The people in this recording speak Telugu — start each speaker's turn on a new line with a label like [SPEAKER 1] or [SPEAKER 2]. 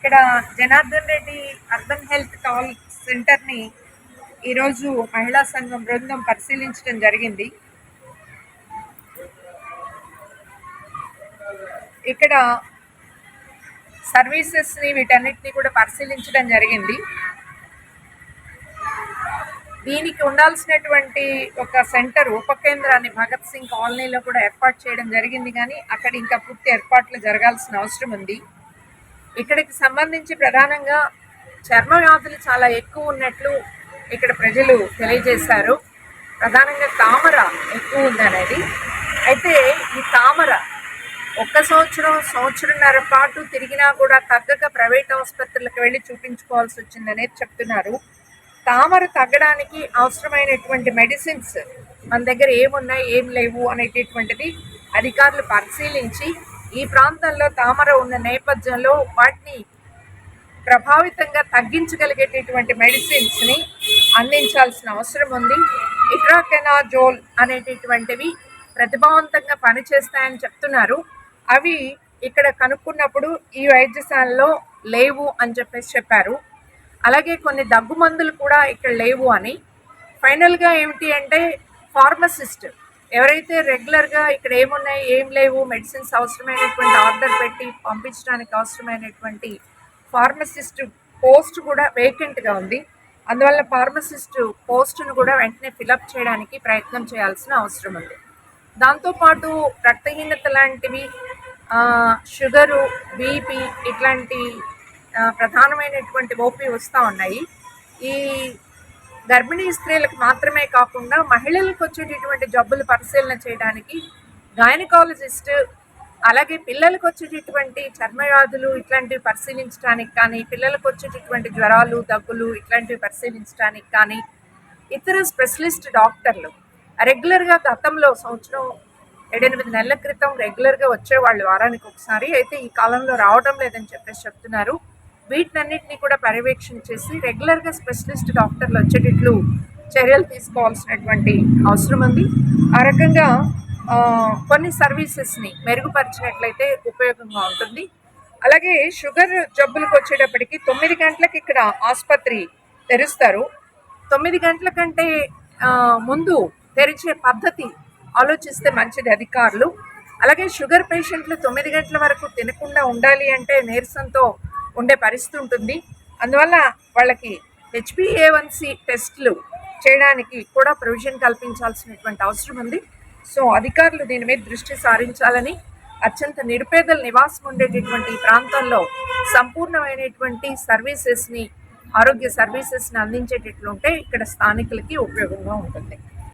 [SPEAKER 1] ఇక్కడ Janardhan Reddy urban health call సెంటర్ని ఈరోజు మహిళా సంఘం బృందం పరిశీలించడం జరిగింది. ఇక్కడ సర్వీసెస్ని వీటన్నిటిని కూడా పరిశీలించడం జరిగింది. దీనికి ఉండాల్సినటువంటి ఒక సెంటర్ ఉప కేంద్రాన్ని భగత్ సింగ్ కాలనీలో కూడా ఏర్పాటు చేయడం జరిగింది కానీ అక్కడ ఇంకా పూర్తి ఏర్పాట్లు జరగాల్సిన అవసరం ఉంది. ఇక్కడికి సంబంధించి ప్రధానంగా చర్మ వ్యాధులు చాలా ఎక్కువ ఉన్నట్లు ఇక్కడ ప్రజలు తెలియజేశారు. ప్రధానంగా తామర ఎక్కువ ఉందనేది. అయితే ఈ తామర ఒక్క సంవత్సరం సంవత్సరంన్నర పాటు తిరిగినా కూడా తగ్గక ప్రైవేట్ ఆసుపత్రులకు వెళ్ళి చూపించుకోవాల్సి వచ్చిందనేది చెప్తున్నారు. తామర తగ్గడానికి అవసరమైనటువంటి మెడిసిన్స్ మన దగ్గర ఏమున్నాయి ఏం లేవు అనేటటువంటిది అధికారులు పరిశీలించి ఈ ప్రాంతంలో తామర ఉన్న నేపథ్యంలో వాటిని ప్రభావితంగా తగ్గించగలిగేటటువంటి మెడిసిన్స్ని అందించాల్సిన అవసరం ఉంది. ఇట్రాకెనాజోల్ అనేటటువంటివి ప్రతిభావంతంగా పనిచేస్తాయని చెప్తున్నారు. అవి ఇక్కడ కనుక్కున్నప్పుడు ఈ వైద్యశాలలో లేవు అని చెప్పేసి చెప్పారు. అలాగే కొన్ని దగ్గు మందులు కూడా ఇక్కడ లేవు అని. ఫైనల్గా ఏమిటి అంటే ఫార్మసిస్ట్ ఎవరైతే రెగ్యులర్గా ఇక్కడ ఏమున్నాయి ఏం లేవు మెడిసిన్స్ అవసరమైనటువంటి ఆర్డర్ పెట్టి పంపించడానికి అవసరమైనటువంటి ఫార్మసిస్ట్ పోస్ట్ కూడా వేకెంట్గా ఉంది. అందువల్ల ఫార్మసిస్ట్ పోస్టును కూడా వెంటనే ఫిలప్ చేయడానికి ప్రయత్నం చేయాల్సిన అవసరం ఉంది. దాంతోపాటు రక్తహీనత లాంటివి షుగరు బీపీ ఇట్లాంటి ప్రధానమైనటువంటి ఓపీ వస్తూ ఉన్నాయి. ఈ గర్భిణీ స్త్రీలకు మాత్రమే కాకుండా మహిళలకు వచ్చేటటువంటి జబ్బులు పరిశీలన చేయడానికి గైనకాలజిస్ట్ అలాగే పిల్లలకు వచ్చేటటువంటి చర్మ వ్యాధులు ఇట్లాంటివి పరిశీలించడానికి కానీ పిల్లలకు వచ్చేటటువంటి జ్వరాలు దగ్గులు ఇట్లాంటివి పరిశీలించడానికి కానీ ఇతర స్పెషలిస్ట్ డాక్టర్లు రెగ్యులర్గా గతంలో సంవత్సరం ఏడెనిమిది నెలల క్రితం రెగ్యులర్గా వచ్చేవాళ్ళు వారానికి ఒకసారి అయితే ఈ కాలంలో రావడం లేదని చెప్పేసి చెప్తున్నారు. వీటినన్నింటినీ కూడా పర్యవేక్షణ చేసి రెగ్యులర్గా స్పెషలిస్ట్ డాక్టర్లు వచ్చేటట్లు చర్యలు తీసుకోవాల్సినటువంటి అవసరం ఉంది. ఆ రకంగా కొన్ని సర్వీసెస్ని మెరుగుపరిచినట్లయితే ఉపయోగంగా ఉంటుంది. అలాగే షుగర్ జబ్బులకు వచ్చేటప్పటికి తొమ్మిది గంటలకు ఇక్కడ ఆసుపత్రి తెరుస్తారు. తొమ్మిది గంటల కంటే ముందు తెరిచే పద్ధతి ఆలోచిస్తే మంచిది అధికారులు. అలాగే షుగర్ పేషెంట్లు తొమ్మిది గంటల వరకు తినకుండా ఉండాలి అంటే నీరసంతో ఉండే పరిస్థితి ఉంటుంది. అందువల్ల వాళ్ళకి హెచ్పిఏవన్సి టెస్ట్లు చేయడానికి కూడా ప్రొవిజన్ కల్పించాల్సినటువంటి అవసరం ఉంది. సో అధికారులు దీని మీద దృష్టి సారించాలని అత్యంత నిరుపేదల నివాసం ఉండేటటువంటి ప్రాంతాల్లో ప్రాంతంలో సంపూర్ణమైనటువంటి సర్వీసెస్ని ఆరోగ్య సర్వీసెస్ని అందించేటట్లుంటే ఇక్కడ స్థానికులకి ఉపయోగంగా ఉంటుంది.